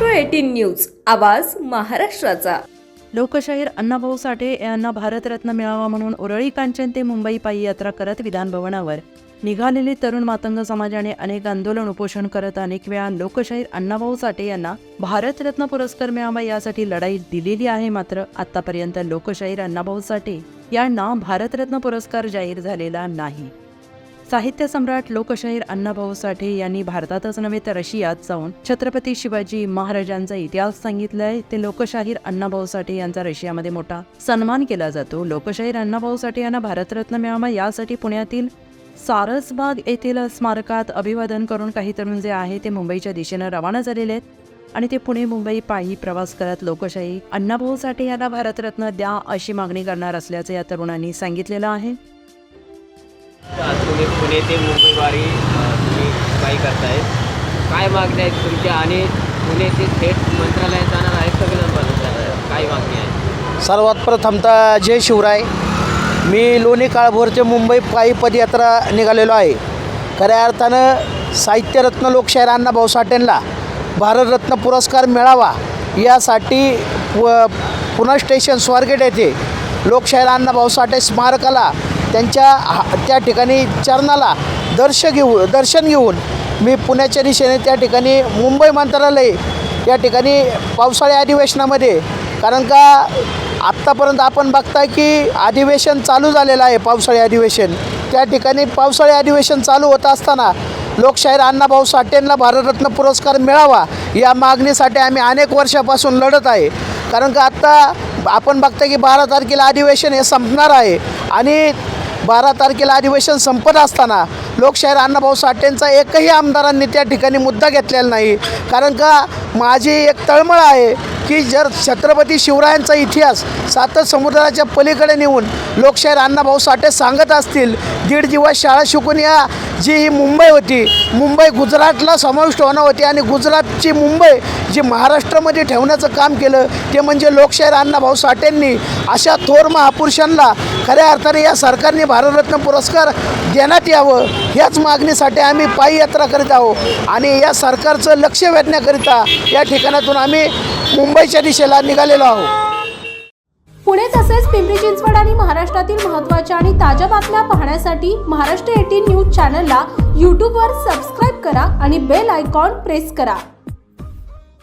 News आवाज महाराष्ट्राचा. लोकशाहीर अण्णाभाऊ साठे यांना भारतरत्न मिळावा म्हणून उरळी कांचन ते मुंबई पायी यात्रा करत विधानभवनावर निघालेले तरुण मातंग समाजाने अनेक आंदोलन उपोषण करत अनेक वेळा लोकशाहीर अण्णाभाऊ साठे यांना भारतरत्न पुरस्कार मिळावा यासाठी लढाई दिलेली आहे मात्र आतापर्यंत लोकशाहीर अण्णाभाऊ साठे यांना भारतरत्न पुरस्कार जाहीर झालेला नाही. साहित्य सम्राट लोकशाहीर अण्णाभाऊ साठे यांनी भारतातच नव्हे तर रशियात जाऊन छत्रपती शिवाजी महाराजांचा इतिहास सांगितलाय. ते लोकशाहीर अण्णाभाऊ साठे यांचा रशियामध्ये मोठा सन्मान केला जातो. लोकशाहीर अण्णाभाऊ साठे यांना भारतरत्न मिळावा यासाठी पुण्यातील सारसबाग येथील स्मारकात अभिवादन करून काही तरुण जे आहे ते मुंबईच्या दिशेनं रवाना झालेले आहेत आणि ते पुणे मुंबई पायी प्रवास करत लोकशाही अण्णाभाऊ साठे यांना भारतरत्न द्या अशी मागणी करणार असल्याचं या तरुणांनी सांगितलेलं आहे. आज पुणे ते मुंबईवारी तुम्ही काही करताय. काय मागण्या आहेत तुमच्या? आणि पुणे ते थेट मंत्रालयात जाणार आहेत सगळं बनवणार काय मागणी आहे? सर्वात प्रथमतः जय शिवराय. मी लोणी काळभोर ते मुंबई पायी पदयात्रा निघालेलो आहे. खऱ्या अर्थानं साहित्यरत्न लोकशाहीर अण्णाभाऊ साठेंना भारतरत्न पुरस्कार मिळावा यासाठी व पुणे स्टेशन स्वारगेट येथे लोकशाहीर अण्णाभाऊ साठे स्मारकाला त्यांच्या हा- त्या ठिकाणी चरणाला दर्श घेऊ दर्शन घेऊन मी पुण्याच्या दिशेने त्या ठिकाणी मुंबई मंत्रालय या ठिकाणी पावसाळी अधिवेशनामध्ये कारण का आत्तापर्यंत आपण बघताय की अधिवेशन चालू झालेलं आहे पावसाळी अधिवेशन. त्या ठिकाणी पावसाळी अधिवेशन चालू होत असताना लोकशाहीर अण्णाभाऊ साठेंना भारतरत्न पुरस्कार मिळावा या मागणीसाठी आम्ही अनेक वर्षापासून लढत आहे. कारण का आत्ता आपण बघता की बारा तारखेला अधिवेशन हे संपणार आहे आणि बारा तारखेला अधिवेशन संपत असताना लोकशाहीर अण्णाभाऊ साठेंचा एकही आमदारांनी त्या ठिकाणी मुद्दा घेतलेला नाही. कारण का माझी एक तळमळ आहे की जर छत्रपती शिवरायांचा इतिहास सातच समुद्राच्या पलीकडे नेऊन लोकशाहीर अण्णाभाऊ साठे सांगत असतील दीड दिवस शाळा शिकून या जी ही मुंबई होती. मुंबई गुजरातला समाविष्ट होणं होती आणि गुजरातची मुंबई जी महाराष्ट्रामध्ये ठेवण्याचं काम केलं ते म्हणजे लोकशाहीर अण्णाभाऊ साठेंनी अशा थोर महापुरुषांना खऱ्या अर्थाने या सरकारने भारतरत्न पुरस्कार देण्यात यावं ह्याच मागणीसाठी आम्ही पायी यात्रा करीत आहोत. आणि या सरकारचं लक्ष वेधण्याकरिता या ठिकाणातून आम्ही मुंबईच्या दिशेला निघालेलो आहोत. पुणे तसेच पिंपरी चिंचवड आणि महाराष्ट्रातील महत्त्वाच्या आणि ताज्या बातम्या पाहण्यासाठी महाराष्ट्र एटीन न्यूज चॅनलला यूट्यूबवर सबस्क्राईब करा आणि बेल आयकॉन प्रेस करा.